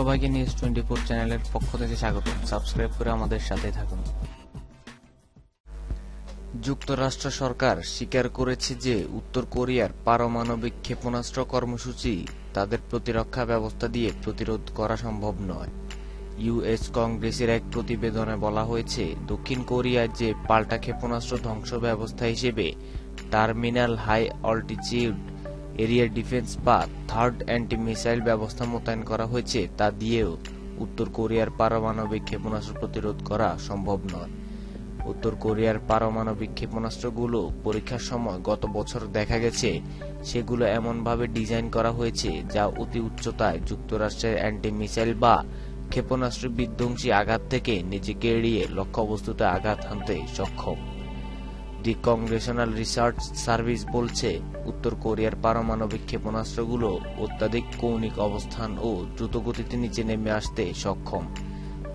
সবাইকে news twenty four চ্যানেলের পক্ষ থেকে স্বাগত। সাবস্ক্রাইব করে আমাদের সাথে থাকুন। যুক্তরাষ্ট্র সরকার স্বীকার করেছে যে উত্তর কোরিয়ার পারমাণবিক ক্ষেপণাস্ত্র কর্মসূচি তাদের প্রতিরক্ষা ব্যবস্থা দিয়ে প্রতিরোধ করা সম্ভব নয়। ইউএস কংগ্রেসের এক প্রতিবেদনে বলা হয়েছে, দক্ষিণ কোরিয়ার যে পাল্টা ক্ষেপণাস্ত্র ধ্বংস ব্যবস্থা হিসেবে terminal high altitude area defence বা থার্ড অ্যান্টি মিসাইল ব্যবস্থা মোতায়েন করা হয়েছে, তা দিয়েও উত্তর কোরিয়ার পারমাণবিক ক্ষেপণাস্ত্র প্রতিরোধ করা সম্ভব নয়। উত্তর কোরিয়ার পারমাণবিক ক্ষেপণাস্ত্রগুলো পরীক্ষার সময় গত বছর দেখা গেছে, সেগুলো এমনভাবে ডিজাইন করা হয়েছে যা অতি উচ্চতায় যুক্তরাষ্ট্রের অ্যান্টি মিসাইল বা ক্ষেপণাস্ত্র বিধ্বংসী আঘাত থেকে নিজেকে এড়িয়ে লক্ষ্যবস্তুতে আঘাত হানতে সক্ষম। দি কংগ্রেশনাল রিসার্চ সার্ভিস বলছে, উত্তর কোরিয়ার পারমাণবিক ক্ষেপণাস্ত্রগুলো অত্যাধিক কৌণিক অবস্থান ও দ্রুতগতিতে নিচে নেমে আসতে সক্ষম,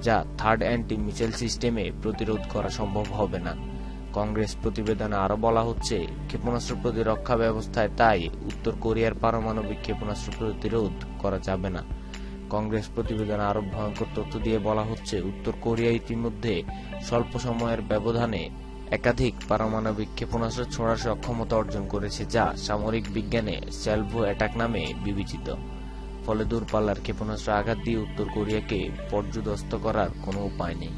যা থার্ড অ্যান্টি মিসাইল সিস্টেমে প্রতিরোধ করা সম্ভব হবে না। কংগ্রেস প্রতিবেদনে আরও বলা হচ্ছে, ক্ষেপণাস্ত্র প্রতিরক্ষা ব্যবস্থায় তাই উত্তর কোরিয়ার পারমাণবিক ক্ষেপণাস্ত্র প্রতিরোধ করা যাবে না। কংগ্রেস প্রতিবেদনে আরও ভয়ঙ্কর তথ্য দিয়ে বলা হচ্ছে, উত্তর কোরিয়া ইতিমধ্যে স্বল্প সময়ের ব্যবধানে একাধিক পারমাণবিক ক্ষেপণাস্ত্র ছোড়ার সক্ষমতা অর্জন করেছে, যা সামরিক বিজ্ঞানে স্যালভো অ্যাটাক নামে বিবেচিত। ফলে দূরপাল্লার ক্ষেপণাস্ত্র আঘাত দিয়ে উত্তর কোরিয়াকে পর্যুদস্ত করার কোনো উপায় নেই।